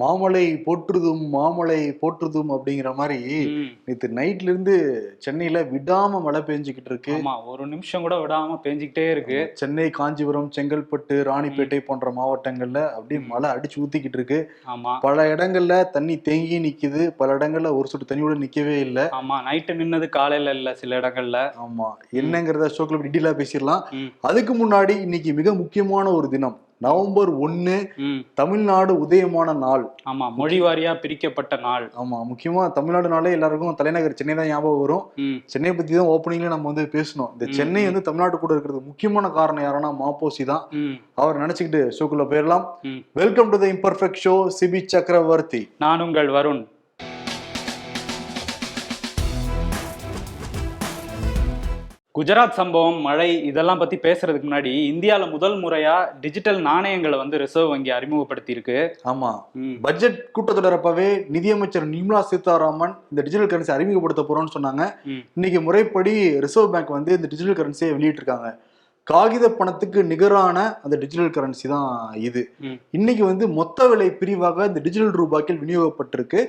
மாமலை போற்றுதும் மாமலை போற்றுதும் அப்படிங்கிற மாதிரி. நேற்று நைட்ல இருந்து சென்னையில விடாம மழை பெஞ்சுக்கிட்டு இருக்கு ஒரு நிமிஷம் கூட விடாம பேஞ்சிக்கிட்டே இருக்கு. சென்னை காஞ்சிபுரம் செங்கல்பட்டு ராணிப்பேட்டை போன்ற மாவட்டங்கள்ல அப்படியே மழை அடிச்சு ஊத்திக்கிட்டு இருக்கு பல இடங்கள்ல தண்ணி தேங்கி நிக்குது. பல இடங்கள்ல ஒரு சொட்டு தண்ணியோட நிக்கவே இல்லை. ஆமா நைட்டு நின்னது காலையில இல்ல சில இடங்கள்ல. ஆமா என்னங்கிறத ஷோக்கில் டீட்டெயிலா பேசிடலாம். அதுக்கு முன்னாடி இன்னைக்கு மிக முக்கியமான ஒரு தினம். நவம்பர் ஒன்னு தமிழ்நாடு உதயமான நாள். ஆமா மொழி வாரியா பிரிக்கப்பட்ட நாள். ஆமா முக்கியமா தமிழ்நாடுனாலே எல்லாருக்கும் தலைநகர் சென்னை தான் ஞாபகம் வரும். சென்னை பத்தி தான் ஓப்பனிங்ல நம்ம வந்து பேசணும். இந்த சென்னை. வந்து தமிழ்நாட்டு கூட இருக்கிறது முக்கியமான காரணம் யாருன்னா மாப்போசி தான். அவர் நினைச்சுக்கிட்டு ஷோக்குள்ள போயிடலாம். Welcome to the imperfect show Sibi Chakravarthy. நான் உங்கள் வருண். குஜராத் சம்பவம் மழை இதெல்லாம் பத்தி பேசுறதுக்கு முன்னாடி இந்தியால முதல் முறையா டிஜிட்டல் நாணயங்களை வந்து ரிசர்வ் வங்கி அறிமுகப்படுத்தி இருக்கு ஆமா. பட்ஜெட் கூட்டத்தொடர் அப்பவே நிதியமைச்சர் நிர்மலா சீதாராமன் இந்த டிஜிட்டல் கரன்சி அறிமுகப்படுத்த போறோம்னு சொன்னாங்க. இன்னைக்கு முறைப்படி ரிசர்வ் பேங்க் வந்து இந்த டிஜிட்டல் கரன்சியை வெளியிட்டிருக்காங்க. காகித பணத்துக்கு நிகரான அந்த டிஜிட்டல் கரன்சி தான் இது. இன்னைக்கு வந்து மொத்த விலை பிரிவாக இந்த டிஜிட்டல் ரூபாய்க்கில் விநியோகப்பட்டிருக்கு.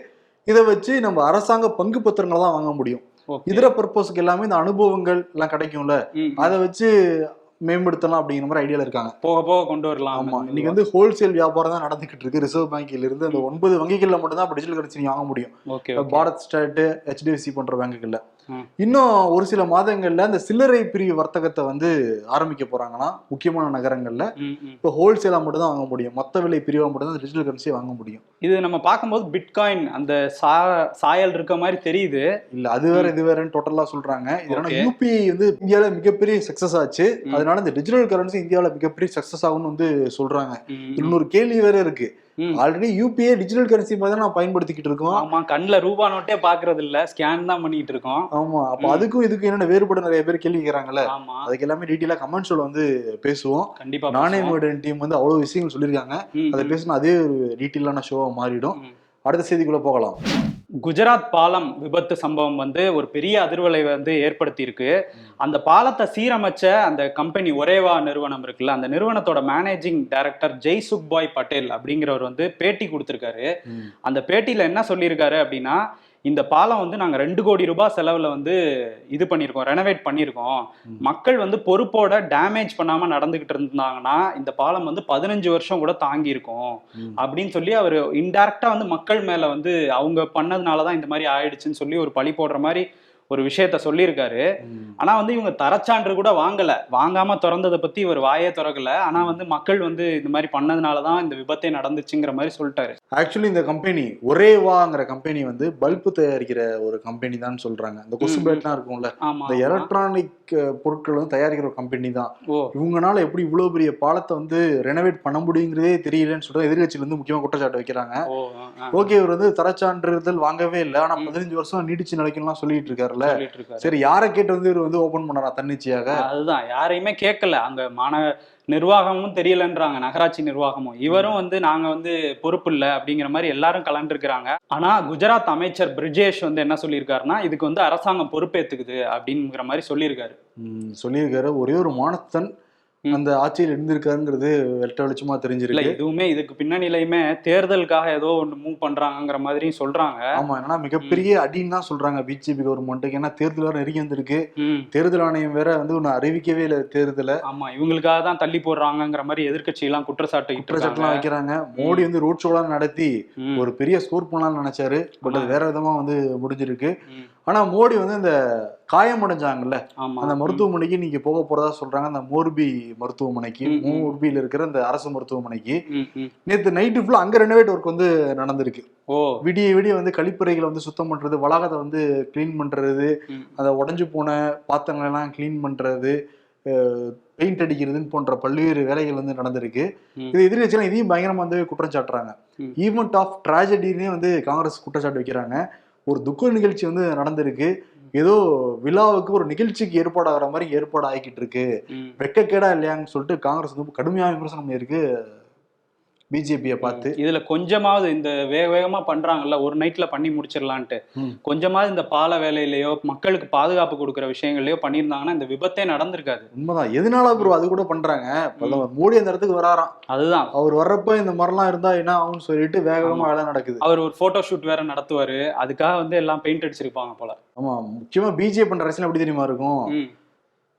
இதை வச்சு நம்ம அரசாங்க பங்கு பத்திரங்களை தான் வாங்க முடியும். இதர பர்பஸ்க்கு எல்லாமே இந்த அனுபவங்கள் எல்லாம் கிடைக்கும்ல? அதை வச்சு மேம்படுத்தலாம் அப்படிங்கிற மாதிரி ஐடியால இருக்காங்க. போக போக கொண்டு வரலாம். ஆமா. இன்னைக்கு வந்து ஹோல்சேல் வியாபாரம் தான் நடந்துகிட்டு இருக்கு. ரிசர்வ் பேங்க்ல இருந்து அந்த ஒன்பது வங்கிகள்ல மட்டும் தான் டிஜிட்டல் கரன்சி வாங்க முடியும். பாரத் ஸ்டேட் ஹெச்டிஎஃப்சி போன்ற பேங்குகள்ல. இன்னும் ஒரு சில மாதங்கள்ல இந்த சில்லறை பிரிவு வர்த்தகத்தை வந்து ஆரம்பிக்க போறாங்கன்னா முக்கியமான நகரங்கள்ல இப்போ ஹோல்சேலா மட்டும் தான் வாங்க முடியும். மொத்த விலை பிரிவா மட்டும் தான் டிஜிட்டல் கரன்சியை வாங்க முடியும். இது நம்ம பார்க்கும்போது பிட்காயின் அந்த சாயல் இருக்க மாதிரி தெரியுது. இல்ல அது வேற இது வேறன்னு டோட்டலா சொல்றாங்க. இதனால. யூபிஐ வந்து இந்தியால மிகப்பெரிய சக்சஸ் ஆச்சு. அதனால இந்த டிஜிட்டல் கரன்சி இந்தியாவில மிகப்பெரிய சக்சஸ் ஆகும்னு வந்து சொல்றாங்க. இன்னொரு கேள்வி வேற இருக்கு. ஆல்ரெடி யூபிஐ டிஜிட்டல் கரன்சி மாதிரி தான் நான் பயன்படுத்திக்கிட்டு இருக்கோம். ஆமா கண்ணுல ரூபா நோட்டே பாக்குறது இல்ல ஸ்கேன் தான் பண்ணிட்டு இருக்கோம். ஆமா அப்ப. அதுக்கும் இதுக்கும் என்னென்ன வேறுபாடு நிறைய பேர் கேள்வி கேக்குறாங்கல்ல? ஆமா. அதுக்கு எல்லாமே டீட்டெயிலா கமெண்ட்ஸ்ல வந்து பேசுவோம். கண்டிப்பா நானே. மேடன் டீம் வந்து அவ்வளவு விஷயங்கள் சொல்லியிருக்காங்க. அதை பேசினா அதே ஒரு டீட்டெயிலான ஷோவா மாறிடும். அடுத்த செய்திக்குள்ள போகலாம். குஜராத் பாலம் விபத்து சம்பவம் வந்து ஒரு பெரிய அதிர்வலை வந்து ஏற்படுத்தி இருக்கு அந்த பாலத்தை சீரமைச்ச அந்த கம்பெனி ஒரேவா நிறுவனம் இருக்குல்ல அந்த நிறுவனத்தோட மேனேஜிங் டைரக்டர் ஜெய் சுக்பாய் பட்டேல் அப்படிங்கிறவர் வந்து பேட்டி கொடுத்திருக்காரு. அந்த பேட்டியில என்ன சொல்லியிருக்காரு அப்படின்னா இந்த பாலம் வந்து நாங்க ரெண்டு கோடி ரூபாய் செலவுல வந்து இது பண்ணியிருக்கோம் ரெனோவேட் பண்ணியிருக்கோம். மக்கள் வந்து பொறுப்போட டேமேஜ் பண்ணாம நடந்துகிட்டு இருந்தாங்கன்னா இந்த பாலம் வந்து பதினஞ்சு வருஷம் கூட தாங்கி இருக்கும் ம். அப்படின்னு சொல்லி அவர் இன்டைரக்டா வந்து மக்கள் மேல வந்து அவங்க பண்ணதுனால தான் இந்த மாதிரி ஆயிடுச்சுன்னு சொல்லி ஒரு பழி போடுற மாதிரி ஒரு விஷயத்த சொல்லியிருக்காரு. ஆனா வந்து இவங்க தரச்சான்று கூட வாங்கல. வாங்காம திறந்ததை பத்தி இவர் வாயே திறக்கல. ஆனா வந்து மக்கள் வந்து இந்த மாதிரி பண்ணதுனால தான் இந்த விபத்தே நடந்துச்சுங்கிற மாதிரி சொல்லிட்டாரு. ஆக்சுவலி இந்த கம்பெனி ஒரேவாங்கிற கம்பெனி வந்து பல்பு தயாரிக்கிற ஒரு கம்பெனி தான் சொல்றாங்க. இந்த கொசு. பேட்லாம் இருக்கும்ல. இந்த. எலக்ட்ரானிக் பொருட்கள் வந்து தயாரிக்கிற ஒரு கம்பெனி தான். இவங்கனால எப்படி இவ்வளவு பெரிய பாலத்தை வந்து ரெனோவேட் பண்ண முடியுங்கிறதே தெரியலன்னு சொல்லிட்டு எதிர்கட்சியில இருந்து முக்கியமா குற்றச்சாட்டு வைக்கிறாங்க. ஓகே இவர் வந்து தரச்சான்றிதழ் வாங்கவே இல்லை. ஆனா. பதினஞ்சு வருஷம் நீடிச்சு நிலைக்கணும்லாம் சொல்லிட்டு இருக்காருல்ல சரி யாரை கேட்டு வந்து இவர் வந்து ஓபன் பண்ணாரா தன்னிச்சையாக? அதுதான் யாரையுமே கேட்கல. அங்க மாநகர நிர்வாகமும் தெரியலன்றாங்க நகராட்சி நிர்வாகமும். இவரும் வந்து நாங்க வந்து பொறுப்பு இல்லை அப்படிங்கிற மாதிரி எல்லாரும் கலந்துருக்கிறாங்க. ஆனா குஜராத் அமைச்சர் பிரிஜேஷ் வந்து என்ன சொல்லியிருக்காருன்னா இதுக்கு வந்து அரசாங்கம் பொறுப்பேத்துக்குது அப்படிங்கிற மாதிரி சொல்லியிருக்காரு. சொல்லியிருக்காரு. ஒரே ஒரு மானத்தன். அந்த ஆட்சியில் இருந்திருக்காருங்கிறது வெட்ட வெளிச்சமா தெரிஞ்சிருக்கு. இதுவுமே இதுக்கு பின்னணியிலையுமே தேர்தலுக்காக ஏதோ ஒன்று மூவ் பண்றாங்கங்கிற மாதிரியும் சொல்றாங்க. ஆமா என்னன்னா மிகப்பெரிய அடின்னு தான் சொல்றாங்க பிஜேபி கவர்மெண்ட்டுக்கு ஏன்னா தேர்தல் வேற நெருங்கி வந்திருக்கு. தேர்தல் ஆணையம் வேற வந்து ஒன்னு அறிவிக்கவே இல்லை தேர்தலை. ஆமா இவங்களுக்காக தான் தள்ளி போடுறாங்கிற மாதிரி எதிர்க்கட்சி எல்லாம் குற்றச்சாட்டு குற்றச்சாட்டுலாம் வைக்கிறாங்க. மோடி வந்து ரோட் ஷோலாம் நடத்தி ஒரு பெரிய ஸ்கோர் பண்ணலாம்னு நினைச்சாரு. பட் அது. வேற விதமா வந்து முடிஞ்சிருக்கு. ஆனா மோடி வந்து இந்த காயமடைஞ்சாங்கல்ல அந்த மருத்துவமனைக்கு நீங்க போக போறதா சொல்றாங்க அந்த மோர்பி மருத்துவமனைக்கு. மோர்பியில இருக்கிற அந்த அரசு மருத்துவமனைக்கு. நேத்து நைட்டு ஃபுல்லா அங்க ரெனோவேட் ஒர்க் வந்து நடந்திருக்கு விடிய விடிய வந்து கழிப்பறைகளை வந்து சுத்தம் பண்றது வளாகத்தை வந்து க்ளீன் பண்றது ம். அந்த உடைஞ்சு போன பாத்திரங்களை எல்லாம் க்ளீன் பண்றது பெயிண்ட் அடிக்கிறதுன்னு போன்ற பல்வேறு வேலைகள் வந்து நடந்திருக்கு. இது எதிர்கட்சியெல்லாம் இதையும் பயங்கரமா வந்து குற்றம் சாட்டுறாங்க. ஈவெண்ட் ஆஃப் ட்ராஜடினே வந்து காங்கிரஸ் குற்றச்சாட்டு வைக்கிறாங்க ஒரு துக்க நிகழ்ச்சி வந்து நடந்திருக்கு. ஏதோ விழாவுக்கு ஒரு நிகழ்ச்சிக்கு ஏற்பாடாகிற மாதிரி ஏற்பாடு ஆகிக்கிட்டு இருக்கு. வெக்கக்கேடா இல்லையான்னு சொல்லிட்டு காங்கிரஸ் வந்து கடுமையான விமர்சனம் இருக்கு பிஜேபியை பார்த்து. இதுல கொஞ்சமாவது இந்த வேக வேகமா பண்றாங்கல்ல ஒரு நைட்ல பண்ணி முடிச்சிடலான்ட்டு. கொஞ்சமாவது இந்த பால வேலையிலயோ மக்களுக்கு பாதுகாப்பு கொடுக்குற விஷயங்கள்லயோ பண்ணியிருந்தாங்கன்னா இந்த விபத்தே நடந்திருக்காது. உண்மைதான். எதனால ப்ரோ அது கூட பண்றாங்க? மோடி அந்த இடத்துக்கு வராராம். அதுதான். அவர் வர்றப்ப இந்த மாதிரிலாம் இருந்தா என்ன ஆகும்னு சொல்லிட்டு வேக வேகமா வேலை நடக்குது. அவர் ஒரு போட்டோ ஷூட் வேற நடத்துவாரு. அதுக்காக வந்து எல்லாம் பெயிண்ட் அடிச்சிருப்பாங்க போல. ஆமா. முக்கியமா பிஜேபி பண்ற அரசியல் எப்படி தெரியுமா இருக்கும்.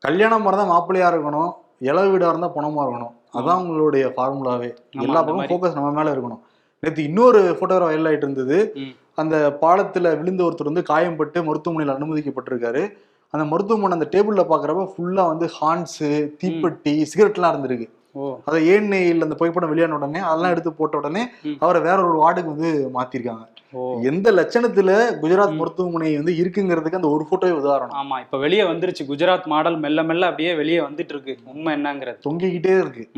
கல்யாணம் இருந்தா மாப்பிள்ளையா இருக்கணும். இளவு வீடா இருந்தா பணமா இருக்கணும். அதான் உங்களுடைய ஃபார்முலாவே எல்லா அந்த பக்கம் மாதிரி. ஃபோக்கஸ் நம்ம மேல இருக்கணும். நேற்று இன்னொரு போட்டோ வைரல் ஆயிட்டு இருந்தது. அந்த பாலத்துல விழுந்த ஒருத்தர் வந்து காயம்பட்டு மருத்துவமனையில் அனுமதிக்கப்பட்டிருக்காரு. அந்த மருத்துவமனை அந்த டேபிள்ல பாக்குறப்ப ஃபுல்லா வந்து ஹான்ஸ் தீப்பெட்டி சிகரெட்லாம் இருந்திருக்கு. ஓ. அதை ஏஎன்ஐயில் அந்த புகைப்படம் வெளியான உடனே அதெல்லாம் எடுத்து போட்ட உடனே. அவரை வேற ஒரு வார்டுக்கு வந்து மாத்திருக்காங்க. ஓ. எந்த லட்சணத்துல குஜராத். மருத்துவமனை வந்து இருக்குங்கிறதுக்கு அந்த ஒரு போட்டோவே உதாரணம். ஆமா இப்ப வெளியே வந்துருச்சு. குஜராத் மாடல் மெல்ல மெல்ல அப்படியே வெளியே வந்துட்டு இருக்கு. உண்மை என்னங்கிறது. தொங்கிக்கிட்டே இருக்கு.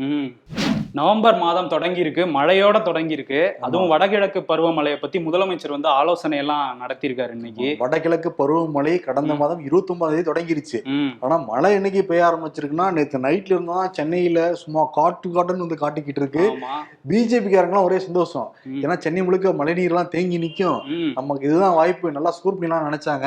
நவம்பர் மாதம் தொடங்கி இருக்கு மழையோட தொடங்கி இருக்கு அதுவும் வடகிழக்கு பருவமழையை பத்தி முதலமைச்சர் வந்து ஆலோசனை எல்லாம் நடத்தியிருக்காரு இன்னைக்கு. வடகிழக்கு பருவமழை கடந்த. மாதம் இருபத்தி ஒன்பதாம் தேதி தொடங்கிருச்சு. ஆனா மழை என்னைக்கு பெய்ய ஆரம்பிச்சிருக்குன்னா நேத்து நைட்ல இருந்தா சென்னையில சும்மா காட்டு காட்டுன்னு வந்து காட்டிக்கிட்டு இருக்கு. ஆமா. பிஜேபி காரங்களாம் ஒரே சந்தோஷம். ஏன்னா சென்னை முழுக்க மழை நீர்லாம் தேங்கி நிக்கும். ம். நமக்கு இதுதான் வாய்ப்பு. நல்லா ஸ்கோர் பண்ணலாம் நினைச்சாங்க.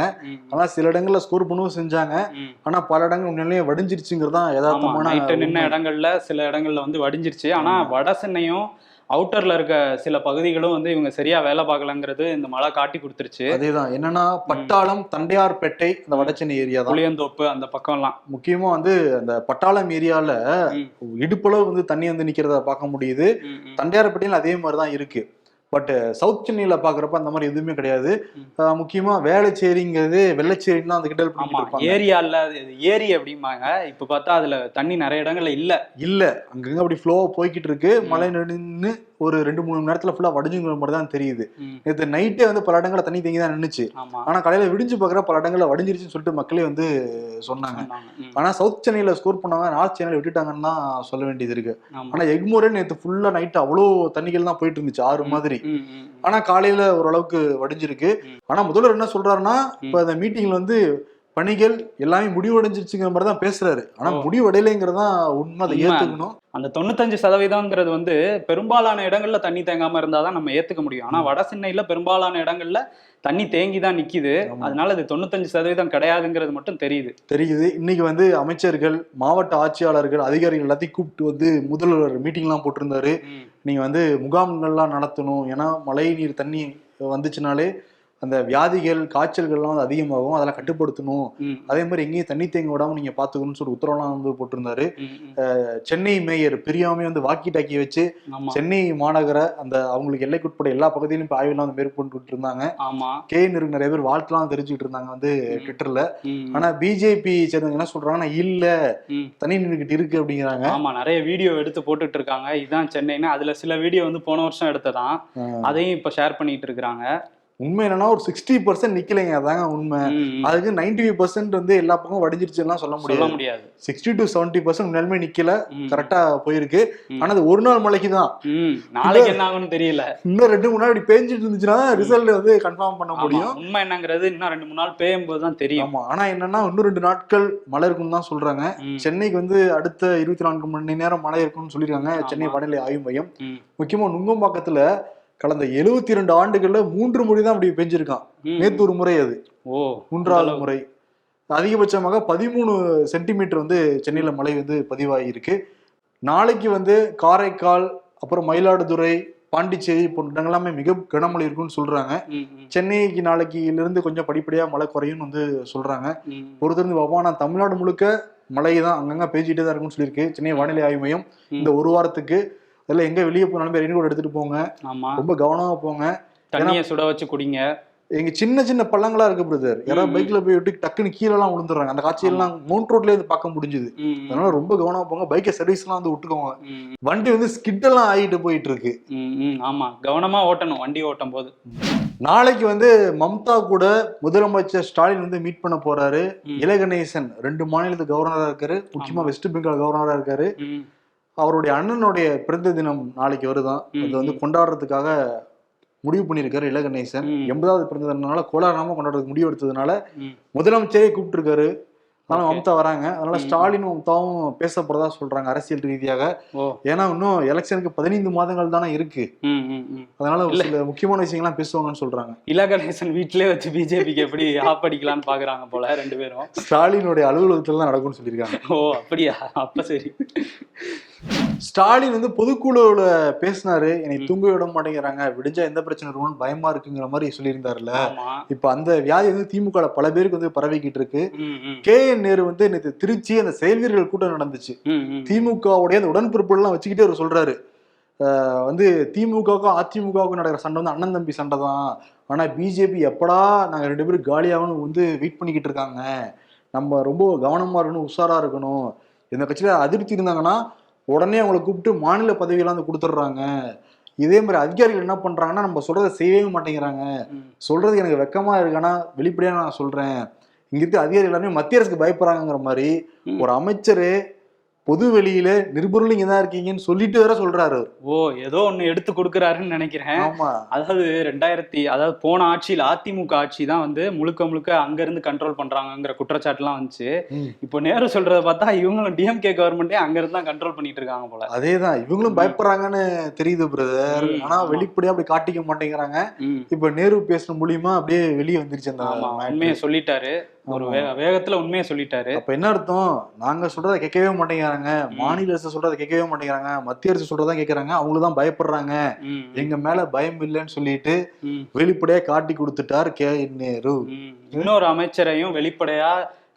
ஆனா சில இடங்கள்ல ஸ்கோர் பண்ணவும் செஞ்சாங்க. ஆனா பல இடங்கள் உண்மையிலேயே வடிஞ்சிருச்சுங்கிறதான் ஆமா யதார்த்தமான நின்ன. இடங்கள்ல சில இடங்கள்ல வந்து வடிஞ்சிருச்சு. ஆனா வட சென்னையும் அவுட்டர்ல இருக்க சில பகுதிகளும் வந்து இவங்க சரியா வேலை பார்க்கலங்கிறது இந்த மழை காட்டி கொடுத்துருச்சு. அதேதான். என்னன்னா பட்டாளம் தண்டையார்பேட்டை அந்த வடசென்னை ஏரியா தான். புளியந்தோப்பு அந்த பக்கம்லாம். முக்கியமா வந்து அந்த பட்டாளம் ஏரியால இடுப்பளவு வந்து தண்ணி வந்து நிக்கிறத பார்க்க முடியுது. தண்டையார்பேட்டையில் அதே மாதிரி தான் இருக்கு. பட் சவுத் சென்னையில பாக்குறப்ப அந்த மாதிரி எதுவுமே கிடையாது. முக்கியமா வேளச்சேரிங்கிறது வெள்ளச்சேரின்னு தான் அந்த கிண்டல் ஆமா பண்ணிட்டு இருப்பாங்க. ஏரியா இல்ல அது ஏரி அப்படிம்பாங்க. இப்ப பார்த்தா அதுல தண்ணி நிறைய இடங்கள்ல இல்ல. இல்ல. அங்கங்க அப்படி ஃப்ளோவா போய்கிட்டு இருக்கு. மழை நின்று ஒரு ரெண்டு மூணு மணி நேரத்துல ஃபுல்லா வடிஞ்சுங்கிற மாதிரி தான் தெரியுது. நேற்று நைட்டே வந்து பல இடங்கள்ல தண்ணி தேங்கி தான் நின்னுச்சு. ஆமா. ஆனா காலையில விடிஞ்சு பாக்குற பல இடங்கள்ல வடிஞ்சிருச்சுன்னு சொல்லிட்டு மக்களே வந்து சொன்னாங்க. ஆனா சவுத் சென்னையில ஸ்கோர் பண்ணாங்க நார்த் சென்னையில விட்டுட்டாங்கன்னு தான் சொல்ல வேண்டியது இருக்கு. ஆனா எக்மோரே நேற்று ஃபுல்லா நைட் அவ்வளோ தண்ணிகள் தான் போயிட்டு இருந்துச்சு. ஆறு மாதிரி. ம். ஆனா காலையில ஓரளவுக்கு வடிஞ்சிருக்கு. ஆனா முதல்வர் என்ன சொல்றாருன்னா இப்ப இந்த மீட்டிங்ல வந்து பணிகள் எல்லாமே முடிவடைஞ்சிருச்சுங்கிற மாதிரி தான் பேசுறாரு. ஆனா. முடிவடையலைங்கிறது தான் உண்மை அதை. ஏத்துக்கணும். அந்த தொண்ணூத்தஞ்சு சதவீதம்ங்கிறது வந்து பெரும்பாலான இடங்கள்ல தண்ணி தேங்காம இருந்தாதான் நம்ம ஏத்துக்க முடியும். ஆனா வட சென்னையில பெரும்பாலான இடங்கள்ல தண்ணி தேங்கி தான் நிக்குது. அதனால இது தொண்ணூத்தஞ்சு சதவீதம் கிடையாதுங்கிறது மட்டும் தெரியுது. தெரியுது. இன்னைக்கு வந்து அமைச்சர்கள் மாவட்ட ஆட்சியாளர்கள் அதிகாரிகள் எல்லாத்தையும் கூப்பிட்டு வந்து முதல்வர் மீட்டிங்லாம் போட்டிருந்தாரு. நீங்க வந்து முகாம்கள்லாம் நடத்தணும். ஏன்னா மழை நீர் தண்ணி வந்துச்சுனாலே அந்த வியாதிகள் காய்ச்சல்கள்லாம் வந்து அதிகமாகும். அதெல்லாம் கட்டுப்படுத்தணும். அதே மாதிரி எங்கேயும் தண்ணி தேங்க விடாம நீங்க பாத்துக்கணும்னு சொல்லி உத்தரவுலாம் வந்து போட்டிருந்தாரு. சென்னை மேயர் பிரியாமே வந்து வாக்கி டாக்கி வச்சு சென்னை மாநகர அந்த அவங்களுக்கு எல்லைக்குட்பட்ட எல்லா பகுதியிலும் இப்போ ஆய்வுலாம் வந்து மேற்கொண்டுட்டு இருந்தாங்க ஆமா. கே இருக்கு நிறைய பேர் வாழ்த்துலாம் தெரிஞ்சுட்டு இருந்தாங்க வந்து. ட்விட்டர்ல. ஆனா பிஜேபி சேர்ந்தவங்க என்ன சொல்றாங்கன்னா இல்ல. தண்ணி நின்றுகிட்டு இருக்கு அப்படிங்கிறாங்க. ஆமா நிறைய வீடியோ எடுத்து போட்டுட்டு இருக்காங்க இதுதான் சென்னைன்னு அதுல சில வீடியோ வந்து போன வருஷம் எடுத்ததான். அதையும் இப்ப ஷேர் பண்ணிட்டு இருக்காங்க உண்மை என்னன்னா ஒரு சிக்ஸ்டி பர்சன்ட் நிக்கலைங்க. அதாங்க உண்மை. அதுக்கு நைன்டி ஃபைவ் பர்சன்ட் வந்து எல்லா பக்கம் வடிஞ்சிருச்சுலாம் சொல்ல சொல்ல முடியாது. முடியாது. சிக்ஸ்டி டு செவன்டி பர்சன்ட் உண்மையுமே நிக்கல. கரெக்டா போயிருக்கு. ஆனா அது ஒரு நாள் மழைக்கு தான். நாளைக்கு என்ன ஆகும்னு தெரியல. இன்னும் ரெண்டு மூணு நாள் இப்படி பேஞ்சிட்டு இருந்துச்சுன்னா ரிசல்ட் வந்து கன்ஃபார்ம் பண்ண முடியும். உண்மை என்னங்கிறது இன்னும் ரெண்டு மூணு நாள் பெய்யும் போது தான் தெரியும். ஆமா. ஆனா என்னன்னா இன்னும் ரெண்டு நாட்கள் மழை இருக்குன்னு தான் சொல்றாங்க. சென்னைக்கு வந்து அடுத்த இருபத்தி நான்கு மணி நேரம் மழை இருக்கும்னு சொல்லியிருக்காங்க. சென்னை வானிலை ஆய்வு மையம். முக்கியமா நுங்கம்பாக்கத்துல கடந்த எழுபத்தி ரெண்டு ஆண்டுகள்ல மூன்று முறை தான் அப்படி பெஞ்சிருக்கான். நேத்து ஒரு முறை அது. ஓ மூன்றாவது. முறை. அதிகபட்சமாக பதிமூணு சென்டிமீட்டர் வந்து சென்னையில மழை வந்து பதிவாகியிருக்கு நாளைக்கு வந்து காரைக்கால் அப்புறம் மயிலாடுதுறை பாண்டிச்சேரி போன்ற இடங்கள் எல்லாமே மிக கனமழை இருக்கும்னு சொல்றாங்க. சென்னைக்கு நாளைக்குல இருந்து கொஞ்சம் படிப்படியா மழை குறையும்னு வந்து சொல்றாங்க. பொறுத்திருந்து ஆனா தமிழ்நாடு முழுக்க மழை தான் அங்கங்க பேசிட்டே தான் இருக்கும்னு சொல்லியிருக்கு. சென்னை வானிலை ஆய்வு மையம். இந்த ஒரு வாரத்துக்கு அதெல்லாம் எங்க வெளியே போனாலுமே ரெயின்கோட் எடுத்துட்டு போங்க. ஆமா. ரொம்ப கவனமா போங்க. தண்ணிய சுட வச்சு குடிங்க. எங்க சின்ன சின்ன பள்ளங்களா இருக்கு பிரதர் யாராவது. பைக்ல போய் விட்டு டக்குன்னு கீழே எல்லாம் விழுந்துடுறாங்க. அந்த காட்சியெல்லாம் மவுண்ட் ரோட்லயே இருந்து பார்க்க முடிஞ்சுது. அதனால ரொம்ப கவனமா போங்க. பைக்கை சர்வீஸ் எல்லாம் வந்து விட்டுக்கோங்க. வண்டி வந்து ஸ்கிட் எல்லாம் ஆகிட்டு போயிட்டு இருக்கு ஆமா. கவனமா ஓட்டணும் வண்டி ஓட்டும் போது. நாளைக்கு வந்து மம்தா கூட முதலமைச்சர் ஸ்டாலின் வந்து மீட் பண்ண போறாரு. இலகணேசன் ரெண்டு மாநிலத்து கவர்னரா இருக்காரு. முக்கியமா. வெஸ்ட் பெங்கால் கவர்னரா இருக்காரு. அவருடைய அண்ணனுடைய பிறந்த தினம் நாளைக்கு வருதான் அது வந்து. கொண்டாடுறதுக்காக முடிவு பண்ணியிருக்காரு இலகணேசன். எண்பதாவது பிறந்த தினம்னால கோலாராம கொண்டாடுறதுக்கு முடிவு எடுத்ததுனால. முதலமைச்சரே கூப்பிட்டுருக்காரு. Okay. மம்தா வராங்க. அதனால ம். ஸ்டாலினும் மம்தாவும் பேசப்படுறதா சொல்றாங்க அரசியல் ரீதியாக. ஏன்னா இன்னும் எலெக்ஷனுக்கு பதினைந்து மாதங்கள் தானே இருக்கு. அதனால ஒரு. சில முக்கியமான விஷயங்கள்லாம் பேசுவாங்கன்னு சொல்றாங்க. இல கணேசன் வீட்டிலே வச்சு பிஜேபிக்கு எப்படி ஆப்படிக்கலாம்னு பாக்குறாங்க போல ரெண்டு பேரும். ஸ்டாலினுடைய அலுவலகத்துல தான் நடக்கும்னு சொல்லியிருக்காங்க. ஓ அப்படியா? அப்ப சரி. ஸ்டாலின் வந்து பொதுக்குழுல பேசினாரு என்னை. தூங்க விட மாட்டேங்கிறாங்க விடிஞ்சா எந்த பிரச்சனை இருக்கும்னு பயமா இருக்குங்கிற மாதிரி சொல்லியிருந்தாருல்ல. ஆமா. இப்ப அந்த வியாதி வந்து திமுக பல பேருக்கு வந்து பரவிக்கிட்டு இருக்கு. கே. என். நேரு வந்து நேற்று திருச்சி அந்த செயல்வீரர்கள் கூட்டம் நடந்துச்சு. திமுகவுடைய அந்த உடன்பிறப்புகள் எல்லாம் வச்சுக்கிட்டே அவர் சொல்றாரு. வந்து திமுகவுக்கும் அதிமுகவுக்கும் நடக்கிற சண்டை வந்து அண்ணன் தம்பி சண்டை தான். ஆனா பிஜேபி எப்படா நாங்க ரெண்டு பேரும் காலியாகணும் வந்து வெயிட் பண்ணிக்கிட்டு இருக்காங்க. நம்ம ரொம்ப கவனமா இருக்கணும் உஷாரா இருக்கணும். இந்த கட்சியில அதிருப்தி இருந்தாங்கன்னா உடனே அவங்களை கூப்பிட்டு மாநில பதவியெல்லாம் வந்து கொடுத்துட்றாங்க இதே மாதிரி அதிகாரிகள் என்ன பண்றாங்கன்னா நம்ம சொல்றதை செய்யவே மாட்டேங்கிறாங்க. சொல்றது எனக்கு வெக்கமா இருக்கு ஆனா வெளிப்படையா நான் சொல்றேன் இங்க இருக்க அதிகாரிகள் எல்லாருமே மத்திய அரசுக்கு பயப்படுறாங்கிற மாதிரி. ஒரு அமைச்சரு பொது வெளியில நிருபர்கள் இங்க தான் இருக்கீங்கன்னு சொல்லிட்டு வேற சொல்றாரு. ஓ ஏதோ ஒண்ணு எடுத்து கொடுக்குறாருன்னு நினைக்கிறேன். அதாவது ரெண்டாயிரத்தி அதாவது போன ஆட்சியில் அதிமுக ஆட்சி தான் வந்து முழுக்க முழுக்க அங்க இருந்து கண்ட்ரோல் பண்றாங்கங்கிற குற்றச்சாட்டுலாம் வந்துச்சு. ம். இப்போ நேரு சொல்றத பார்த்தா இவங்களும் டிஎம்கே கவர்மெண்டே அங்க இருந்து தான் கண்ட்ரோல் பண்ணிட்டு இருக்காங்க போல. அதேதான். இவங்களும். பயப்படுறாங்கன்னு தெரியுது பிரதர் ஆனா. வெளிப்படையா அப்படி காட்டிக்க மாட்டேங்கிறாங்க. இப்ப நேரு பேசுன மூலியமா அப்படியே வெளியே வந்துருச்சு அந்த. உண்மையை சொல்லிட்டாரு. ஒரு வேகத்துல உண்மையை சொல்லிட்டாரு. அப்ப என்ன அர்த்தம்? நாங்க சொல்றதை கேட்கவே மாட்டேங்கிறாங்க. மாநில அரசு சொல்றதை கேட்கவே மாட்டேங்கிறாங்க. மத்திய அரசு சொல்றதா கேட்கறாங்க. அவங்களும் தான் பயப்படுறாங்க எங்க மேல பயம் இல்லைன்னு சொல்லிட்டு வெளிப்படையா காட்டி கொடுத்துட்டார் கே. நேரு. இன்னொரு அமைச்சரையும் வெளிப்படையா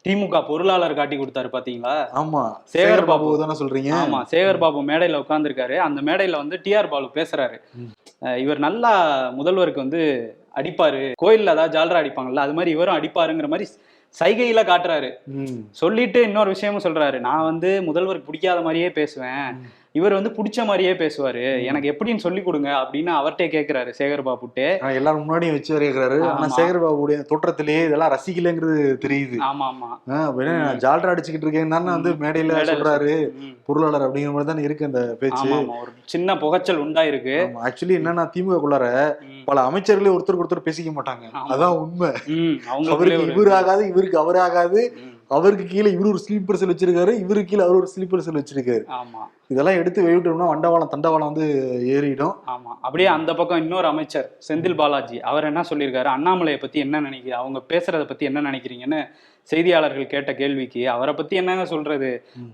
திமுக பொருளாளர் காட்டி கொடுத்தாரு பாத்தீங்களா? ஆமா. சேகர் பாபு. தானே சொல்றீங்க? ஆமா. சேகர் பாபு மேடையில உட்கார்ந்திருக்காரு. அந்த மேடையில வந்து டிஆர் பாலு பேசுறாரு. இவர் நல்லா முதல்வருக்கு வந்து அடிப்பாரு. கோயில்ல ஏதாவது ஜாலரா அடிப்பாங்கல்ல அது மாதிரி இவரும் அடிப்பாருங்கிற மாதிரி சைகையில காட்டுறாரு. சொல்லிட்டு இன்னொரு விஷயமும் சொல்றாரு. நான் வந்து முதல்வருக்கு பிடிக்காத மாதிரியே பேசுவேன். இவர் வந்து பிடிச்ச மாதிரியே பேசுவாரு. எனக்கு எப்படின்னு சொல்லி கொடுங்க அப்படின்னு அவர்கிட்ட கேக்குறாரு சேகர் பாபுட்டே. எல்லாரும் முன்னாடியும் வச்சு வரைகிறாரு ஆனா. சேகர் பாபுடைய தோற்றத்திலேயே இதெல்லாம் ரசிக்கலைங்கிறது தெரியுது. ஆமா ஆமா ஜால்ரா அடிச்சுக்கிட்டு இருக்கேன்னு தானே வந்து மேடையில சொல்றாரு. பொருளாளர் அப்படிங்கிற மாதிரி தானே இருக்கு அந்த பேச்சு. ஒரு சின்ன புகைச்சல் உண்டாயிருக்கு. ஆக்சுவலி என்னன்னா திமுக குள்ளார. பல அமைச்சர்களே ஒருத்தருக்கு ஒருத்தர் பேசிக்க மாட்டாங்க. அதான் உண்மை. அவருக்கு இவர் ஆகாது இவருக்கு அவர் ஆகாது அவருக்கு கீழே இவரு ஒரு ஸ்லீப்பர் செல் வச்சிருக்காரு இவருக்கு கீழே அவர் ஒரு ஸ்லீப்பர் செல் வச்சிருக்காரு. ஆமா. இதெல்லாம் எடுத்து வெளியிட்டோம்னா வண்டவாளம் தண்டவாளம் வந்து ஏறிடும். ஆமா. அப்படியே அந்த பக்கம் இன்னொரு அமைச்சர் செந்தில் பாலாஜி அவர் என்ன சொல்லியிருக்காரு? அண்ணாமலையை பத்தி என்ன நினைக்கிறீங்க அவங்க பேசுறத பத்தி என்ன நினைக்கிறீங்கன்னு செய்தியாளர்கள் கேட்ட கேள்விக்கு அவரை பத்தி என்னங்க சொல்றது.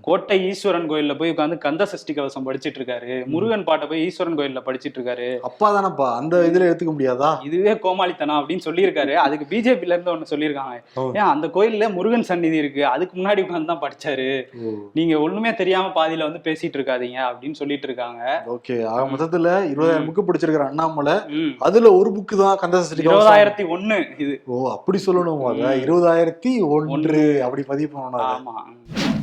கோட்டை ஈஸ்வரன் கோயில்ல போய் உட்காந்து கந்த சஷ்டி கவசம் படிச்சிட்டு இருக்காரு. முருகன் பாட்டை போய் ஈஸ்வரன் கோயில்ல படிச்சிட்டு இருக்காரு. அப்பா தானப்பா அந்த இதுல எடுத்துக்க முடியாதா? இதுவே கோமாளித்தனம் அப்படின்னு சொல்லியிருக்காரு. அதுக்கு பிஜேபில இருந்து ஒண்ணு சொல்லியிருக்காங்க. ஏன் அந்த கோயில்ல முருகன் சந்நிதி இருக்கு. அதுக்கு முன்னாடி உட்காந்து தான் படிச்சாரு. நீங்க ஒண்ணுமே தெரியாம பாதியில வந்து பேசிட்டு இருக்காதீங்க அப்படின்னு சொல்லிட்டு இருக்காங்க. ஓகே. ஆக மொத்தத்துல இருபதாயிரம் புக்கு படிச்சிருக்கிற அண்ணாமலை. அதுல ஒரு புக்கு தான் கந்தசஷ்டி கவசம். இருபதாயிரத்தி ஒண்ணு இது. ஓ அப்படி சொல்லணும். இருபதாயிரத்தி ஒன்று. அப்படி பதிவு பண்ணணும். ஆமா.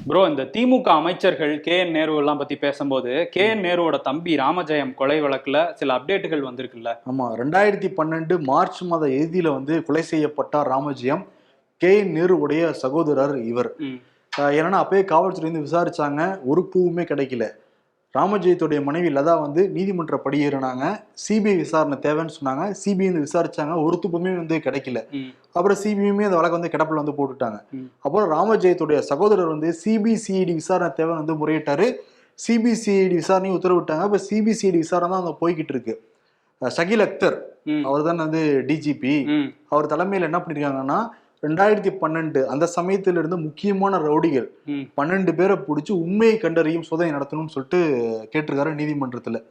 ப்ரோ இந்த திமுக அமைச்சர்கள் கே என் நேரு எல்லாம் பத்தி பேசும்போது கே என் நேருவோட தம்பி ராமஜெயம் கொலை வழக்குல சில அப்டேட்டுகள் வந்திருக்குல்ல. ஆமா. ரெண்டாயிரத்தி பன்னெண்டு மார்ச் மாத இறுதியில வந்து கொலை செய்யப்பட்டார் ராமஜெயம் கே என் நேருவுடைய சகோதரர் இவர். ஏன்னா அப்பயே காவல்துறை வந்து விசாரிச்சாங்க. ஒரு பூவுமே கிடைக்கல. ராமஜெயத்துடைய மனைவி லதா வந்து நீதிமன்ற படியேறினாங்க. சிபிஐ விசாரணை தேவைன்னு சொன்னாங்க. சிபிஐ வந்து விசாரிச்சாங்க. ஒரு துப்புமே வந்து கிடைக்கல. அப்புறம் சிபிஐயுமே அந்த வழக்கு வந்து கிடப்பில் வந்து போட்டுட்டாங்க. அப்புறம் ராமஜெயத்துடைய சகோதரர் வந்து சிபிசிஐடி விசாரணை தேவை வந்து முறையிட்டாரு. சிபிசிஐடி விசாரணையும் உத்தரவிட்டாங்க. இப்போ சிபிசிஐடி விசாரணை தான் வந்து போய்கிட்டு இருக்கு. ஷகீல் அக்தர். அவர் தான் வந்து டிஜிபி அவர் தலைமையில் என்ன பண்ணிருக்காங்கன்னா ரெண்டாயிரத்தி பன்னெண்டு அந்த சமயத்துல இருந்து முக்கியமான ரவுடிகள் பன்னெண்டு பேரை பிடிச்சி உண்மையை கண்டறியும் சோதனை நடத்தணும்னு சொல்லிட்டு கேட்டிருக்காரு நீதிமன்றத்துல.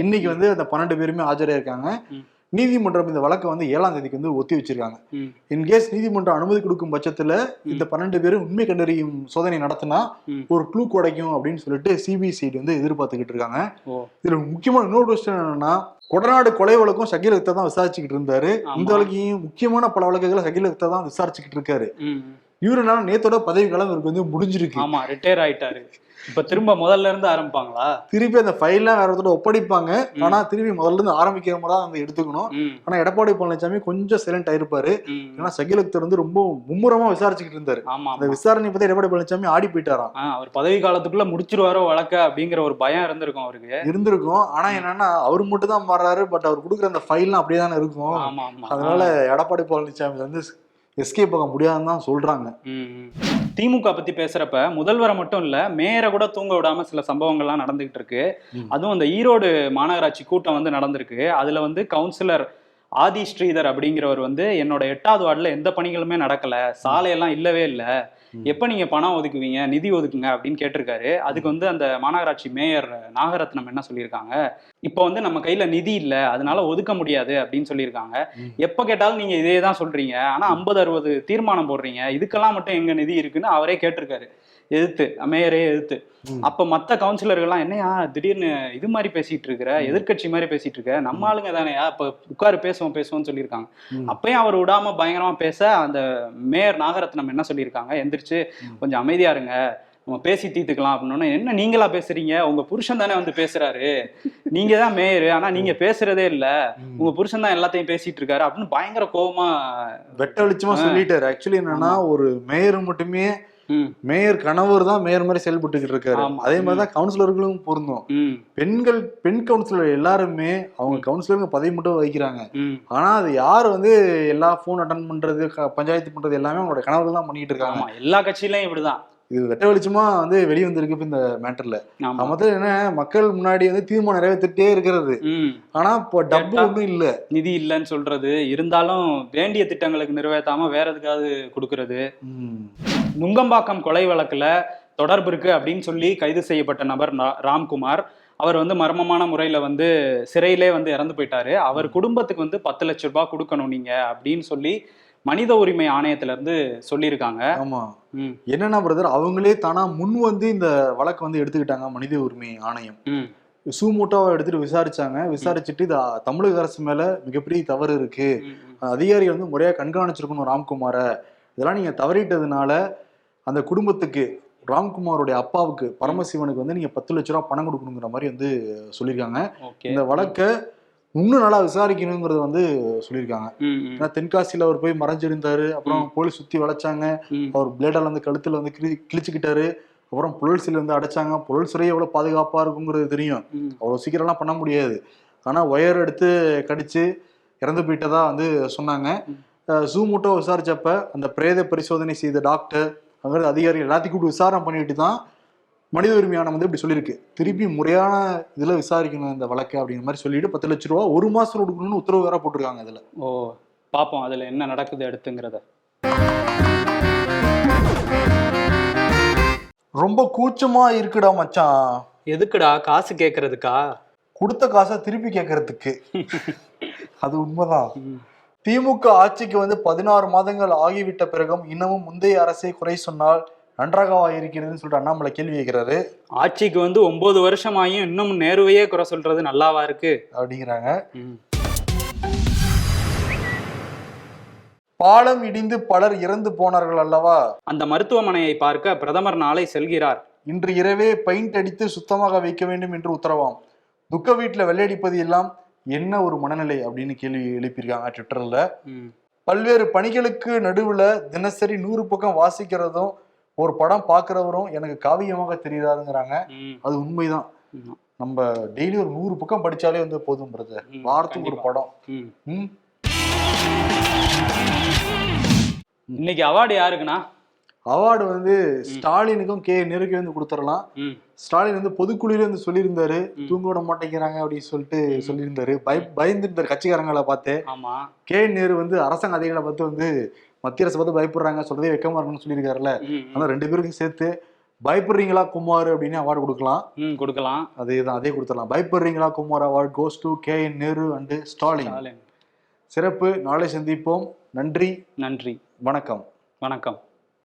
இன்னைக்கு வந்து அந்த பன்னெண்டு பேருமே ஆஜராயிருக்காங்க. ம். நீதிமன்றம் இந்த வழக்கை வந்து ஏழாம் தேதிக்கு வந்து ஒத்தி வச்சிருக்காங்க. இன்கேஸ் நீதிமன்றம் அனுமதி கொடுக்கும் பட்சத்துல இந்த பன்னெண்டு பேரும் உண்மை கண்டறியும் சோதனை நடத்தினா. ஒரு க்ளூ கிடைக்கும் அப்படின்னு சொல்லிட்டு சிபிசிஐடி வந்து எதிர்பார்த்துக்கிட்டு இருக்காங்க. இதுல முக்கியமான இன்னொரு விஷயம் என்னன்னா கொடநாடு கொலை வழக்கும் அக்தர் தான் விசாரிச்சுக்கிட்டு இருந்தாரு. இந்த வழக்கையும் முக்கியமான பல வழக்குகளை ஷகீல் அக்தர் தான் விசாரிச்சுக்கிட்டு இருக்காரு. இவரு என்னன்னா நேத்தோட பதவி காலம் இவருக்கு வந்து முடிஞ்சிருக்கு. ஆமா ரிட்டையர் ஆயிட்டாரு. இப்ப திரும்ப முதல்ல இருந்து ஆரம்பிப்பாங்களா? திருப்பி அந்த ஃபைல்லாம் வேற ஒருத்தர் ஒப்படைப்பாங்க. ஆனா திருப்பி முதல்ல இருந்து ஆரம்பிக்கிற மாதிரி தான் எடுத்துக்கணும். ஆனா எடப்பாடி பழனிசாமி கொஞ்சம் சைலண்ட் ஆயிருப்பாரு. ஏன்னா ஷகீல் அக்தர் வந்து ரொம்ப மும்முரமா விசாரிச்சுக்கிட்டு இருந்தாரு. ஆமா அந்த. விசாரணை பத்தி எடப்பாடி பழனிசாமி ஆடி போயிட்டாராம். அவர் பதவி காலத்துக்குள்ள முடிச்சிருவாரோ வழக்க அப்படிங்கிற ஒரு பயம் இருந்திருக்கும் அவருக்கு. இருந்திருக்கும். ஆனா என்னன்னா அவர் மட்டும் தான் மாறாரு பட் அவர் கொடுக்குற அந்த ஃபைல்லாம் அப்படியே தானே இருக்கும் அதனால எடப்பாடி பழனிசாமி வந்து எஸ்கேப் ஆக முடியாதுன்னு தான் சொல்றாங்க. திமுக பத்தி பேசுறப்ப முதல்வரை மட்டும் இல்ல மேயரை கூட தூங்க விடாம சில சம்பவங்கள்லாம் நடந்துகிட்டு இருக்கு. அதுவும் அந்த ஈரோடு மாநகராட்சி கூட்டம் வந்து நடந்திருக்கு அதுல வந்து கவுன்சிலர் ஆதி ஸ்ரீதர் அப்படிங்கிறவர் வந்து என்னோட எட்டாவது வார்டுல எந்த பணிகளுமே நடக்கல சாலையெல்லாம் இல்லவே இல்லை. எப்ப நீங்க பணம் ஒதுக்குவீங்க நிதி ஒதுக்குங்க அப்படின்னு கேட்டிருக்காரு. அதுக்கு வந்து அந்த மாநகராட்சி மேயர் நாகரத்னம் என்ன சொல்லியிருக்காங்க? இப்போ வந்து நம்ம கையில நிதி இல்ல அதனால ஒதுக்க முடியாது அப்படின்னு சொல்லியிருக்காங்க. எப்ப கேட்டாலும் நீங்க இதே தான் சொல்றீங்க. ஆனா ஐம்பது அறுபது தீர்மானம் போடுறீங்க. இதுக்கெல்லாம் மட்டும் எங்க நிதி இருக்குன்னு அவரே கேட்டிருக்காரு. எதிர்த்து மேயரே எதிர்த்து. அப்ப மத்த கவுன்சிலர்கள்லாம் என்னையா திடீர்னு இது மாதிரி பேசிட்டு இருக்கிற எதிர்க்கட்சி மாதிரி பேசிட்டு இருக்க நம்ம ஆளுங்க தானேயா? இப்ப உட்காரு பேசுவோம் பேசுவோம்னு சொல்லியிருக்காங்க. அப்பயும் அவர் விடாம பயங்கரமா பேச அந்த மேயர் நாகரத்னம் என்ன சொல்லியிருக்காங்க? எந்திரிச்சு. கொஞ்சம் அமைதியா இருங்க. நம்ம பேசி தீர்த்துக்கலாம். அப்படின்னு என்ன நீங்களா பேசுறீங்க? உங்க புருஷன் தானே வந்து பேசுறாரு. நீங்க தான் மேயர். ஆனா நீங்க பேசுறதே இல்ல. உங்க புருஷன் தான் எல்லாத்தையும் பேசிட்டு இருக்காரு. அப்படின்னு பயங்கர கோவமா வெட்ட வெளிச்சமா சொல்லிட்டாரு. ஆக்சுவலி என்னன்னா ஒரு மேயர் மட்டுமே மேயர் கணவர் தான் மேயர் மாதிரி செயல்பட்டுக்கிட்டு இருக்காரு. அதே மாதிரி தான் கவுன்சிலர்களும் பொருந்தும். பெண்கள் பெண் கவுன்சிலர் எல்லாருமே அவங்க கவுன்சிலருங்க பதவி மட்டும் வகிக்கிறாங்க. ஆனா அது யார் வந்து எல்லா ஃபோன் அட்டன் பண்றது பஞ்சாயத்து பண்றது எல்லாமே அவங்களோட கணவர்கள் தான் பண்ணிட்டு இருக்காங்க. எல்லா கட்சியிலயும் இப்படிதான். இது வெட்ட வெளிச்சமா வந்து வெளிய வந்திருக்கு இப்ப இந்த மேட்டர்ல மொத்தம் என்ன மக்கள் முன்னாடி வந்து தீர்மானம் நிறைவேற்றிட்டே இருக்கிறது. ஆனா இப்போ டப்பு ஒண்ணும் இல்ல. நிதி இல்லைன்னு சொல்றது? இருந்தாலும் வேண்டிய திட்டங்களுக்கு நிறைவேற்றாம வேற எதுக்காவது கொடுக்கறது. நுங்கம்பாக்கம் கொலை வழக்குல தொடர்பு இருக்கு அப்படின்னு சொல்லி கைது செய்யப்பட்ட நபர் ராம்குமார். அவர் வந்து மர்மமான முறையில வந்து சிறையிலே வந்து இறந்து போயிட்டாரு. அவர் குடும்பத்துக்கு வந்து பத்து லட்ச ரூபாய் கொடுக்கணும் நீங்க அப்படின்னு சொல்லி மனித உரிமை ஆணையத்துல இருந்து சொல்லியிருக்காங்க. ஆமா. என்னன்னா பிரதர் அவங்களே தானா முன் வந்து இந்த வழக்கை வந்து எடுத்துக்கிட்டாங்க மனித உரிமை ஆணையம். சூமூட்டாவை எடுத்துட்டு விசாரிச்சாங்க. விசாரிச்சுட்டு இது தமிழக அரசு மேல மிகப்பெரிய தவறு இருக்கு. அதிகாரி வந்து முறையா கண்காணிச்சிருக்கணும் ராம்குமார. இதெல்லாம் நீங்க தவறிட்டதுனால அந்த குடும்பத்துக்கு ராம்குமாரோடைய அப்பாவுக்கு பரமசிவனுக்கு வந்து நீங்க பத்து லட்ச ரூபா பணம் கொடுக்கணுங்கிற மாதிரி வந்து சொல்லியிருக்காங்க. இந்த வழக்கை இன்னும் நல்லா விசாரிக்கணுங்கிறத வந்து சொல்லியிருக்காங்க. ஏன்னா தென்காசியில அவர் போய் மறைஞ்சிருந்தாரு அப்புறம் போலீஸ் சுத்தி வளைச்சாங்க. அவர் பிளேடால வந்து கழுத்துல வந்து கிழி கிழிச்சுக்கிட்டாரு. அப்புறம் புழல் சிலை வந்து அடைச்சாங்க. புழல் சிறை எவ்வளவு பாதுகாப்பா இருக்குங்கிறது தெரியும். ம், அவ்வளவு சீக்கிரம்லாம் பண்ண முடியாது. ஆனா ஒயர் எடுத்து கடிச்சு இறந்து போயிட்டதா வந்து சொன்னாங்க. ஜூ மூட்டோ விசாரிச்சப்ப அந்த பிரேத பரிசோதனை செய்த டாக்டர் அங்கே அதிகாரிகள் எல்லாத்தையும் கூப்பிட்டு விசாரணை பண்ணிட்டு தான் மனித உரிமையானம் வந்து இப்படி சொல்லியிருக்கு. திருப்பி முறையான இதுல விசாரிக்கணும் இந்த வழக்கு அப்படிங்கிற மாதிரி சொல்லிட்டு பத்து லட்ச ரூபா ஒரு மாசம் கொடுக்கணும்னு உத்தரவு வேற போட்டிருக்காங்க இதுல. ஓ பாப்போம். அதுல என்ன நடக்குது அடுத்துங்கிறத. ரொம்ப கூச்சமா இருக்குடா மச்சான். எதுக்குடா? காசு கேக்குறதுக்கா? கொடுத்த காசை திருப்பி கேட்கறதுக்கு அது உண்மைதான். திமுக ஆட்சிக்கு வந்து பதினாறு மாதங்கள் ஆகிவிட்ட பிறகும் இன்னமும் முந்தைய அரசை குறை சொன்னால் நன்றாகவா இருக்கிறதுன்னு சொல்லிட்டு அண்ணாமலை கேள்வி கேட்கிறாரு. ஆட்சிக்கு வந்து ஒன்பது வருஷம் ஆகியும் இன்னும் நேருவையே குறை சொல்றது நல்லாவா இருக்கு? அப்படிங்கிறாங்க. பாலம் இடிந்து பலர் இறந்து போனார்கள் அல்லவா? அந்த மருத்துவமனையை பார்க்க பிரதமர் நாளை செல்கிறார். இன்று இரவே பெயிண்ட் அடித்து சுத்தமாக வைக்க வேண்டும் என்று உத்தரவாம். துக்க வீட்டுல வெள்ளையடிப்பது எல்லாம் என்ன ஒரு மனநிலை அப்படின்னு கேள்வி எழுப்பியிருக்காங்க ட்விட்டர்ல. பல்வேறு பணிகளுக்கு நடுவுல தினசரி நூறு பக்கம் வாசிக்கிறதும் ஒரு படம் பார்க்கறவரும் எனக்கு காவியமாக தெரியாதுங்கிறாங்க. அது உண்மைதான். நம்ம டெய்லி ஒரு நூறு பக்கம் படிச்சாலே வந்து போதும் பிரதர் வாரத்துக்கு ஒரு. படம். இன்னைக்கு அவார்டு யாருக்குண்ணா? அவார்டு வந்து ஸ்டாலினுக்கும் கே. நெருக்கு வந்து கொடுத்துடலாம். ஸ்டாலின் வந்து பொதுக்குழுல வந்து சொல்லியிருந்தாரு. தூங்க விட மாட்டேங்கிறாங்க அப்படின்னு சொல்லிட்டு சொல்லியிருந்தாரு. பய பயந்துருந்தாரு கட்சிக்காரங்களை பார்த்து. கே. நேரு வந்து அரசாங்க அதிகாரிகளை பார்த்து வந்து மத்திய அரசு பார்த்து பயப்படுறாங்க சொல்றதே வெக்கமா இருக்குன்னு சொல்லியிருக்காருல்ல. ஆனா ரெண்டு பேருக்கும் சேர்த்து பயப்படுறீங்களா குமார் அப்படின்னு அவார்டு கொடுக்கலாம். கொடுக்கலாம். அதே தான் அதே கொடுத்துடலாம். பயப்படுறீங்களா Kumar award goes to K N Nehru and Stalin. சிறப்பு. நாளை சந்திப்போம். நன்றி. நன்றி. வணக்கம். வணக்கம்.